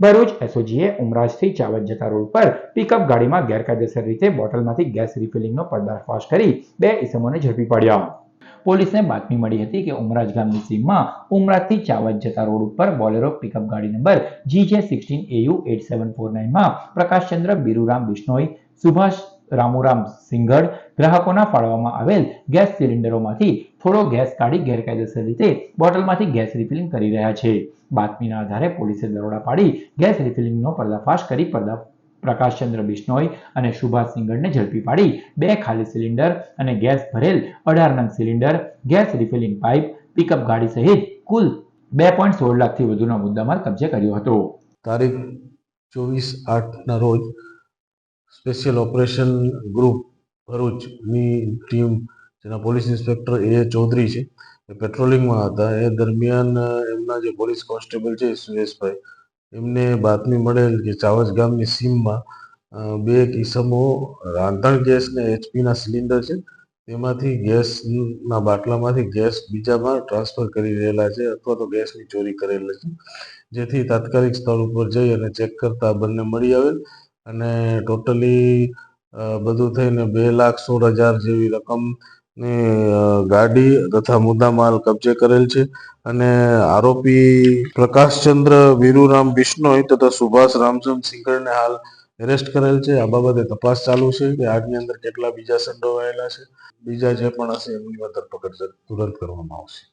ભરૂચ એસઓજીએ ઉમરાજથી ચાવજ જતા રોડ પર પિકઅપ ગાડીમાં ગેરકાયદેસર રીતે બોટલમાંથી ગેસ રિફિલિંગનો પર્દાફાશ કરી બે ઇસમોને ઝડપી પડ્યા. પોલીસને બાતમી મળી હતી કે ઉમરાજ ગામની સીમમાં ઉમરાજથી ચાવત જતા રોડ ઉપર બોલેરો પિકઅપ ગાડી number GJ sixteen AU eight seven four નાઇનમાં Prakashchandra Biruram Bishnoi, Subhash Ramuram Singhad ગ્રાહકોના ફાળવવામાં આવેલ ગેસ સિલિન્ડરોમાંથી થોડો ગેસ કાઢી ગેરકાયદેસર રીતે બોટલમાંથી ગેસ રિફિલિંગ કરી રહ્યા છે. બાતમીના આધારે પોલીસે દરોડા પાડી ગેસ રિફિલિંગનો પર્દાફાશ કરી પર્દા પ્રકાશચંદ્ર બિશ્નોઈ અને સુભાષ સિંગડને ઝડપી પાડી બે ખાલી સિલિન્ડર અને ગેસ ભરેલ અઢાર નંગ cylinder, gas refilling pipe, pickup ગાડી સહિત કુલ બે પોઈન્ટ સોળ લાખથી વધુનો મુદ્દામાલ કબજે કર્યો હતો. તારીખ ચોવીસ આઠના રોજ સ્પેશિયલ ઓપરેશન ગ્રુપ ભરૂચની ટીમ, જેના પોલીસ ઇન્સ્પેક્ટર એ ચૌધરી છે, એ પેટ્રોલિંગમાં હતા. એ દરમિયાન એમના જે પોલીસ કોન્સ્ટેબલ છે, સુરેશભાઈ, એમને બાતમી મળેલ કે ચાવજ ગામની સીમમાં બે કિસમો રાંધણ ગેસને એચપીના સિલિન્ડર છે, તેમાંથી ગેસના બાટલામાંથી ગેસ બીજામાં ટ્રાન્સફર કરી રહેલા છે, અથવા તો ગેસની ચોરી કરેલ છે, જેથી તાત્કાલિક સ્થળ ઉપર જઈ અને ચેક કરતા બંને મળી આવેલ. અને ટોટલી બધું થઈને બે લાખ સોળ હજાર જેવી રકમની ગાડી તથા મુદ્દામાલ કબજે કરેલ છે. અને આરોપી પ્રકાશચંદ્ર વીરુરામ બિશ્નોઈ તથા સુભાષ રામચંદ સિંગરને હાલ એરેસ્ટ કરેલ છે. આ બાબતે તપાસ ચાલુ છે કે આગની અંદર કેટલા બીજા સંડોવાયેલા છે. બીજા જે પણ હશે એમની ધરપકડ તુરંત કરવામાં આવશે.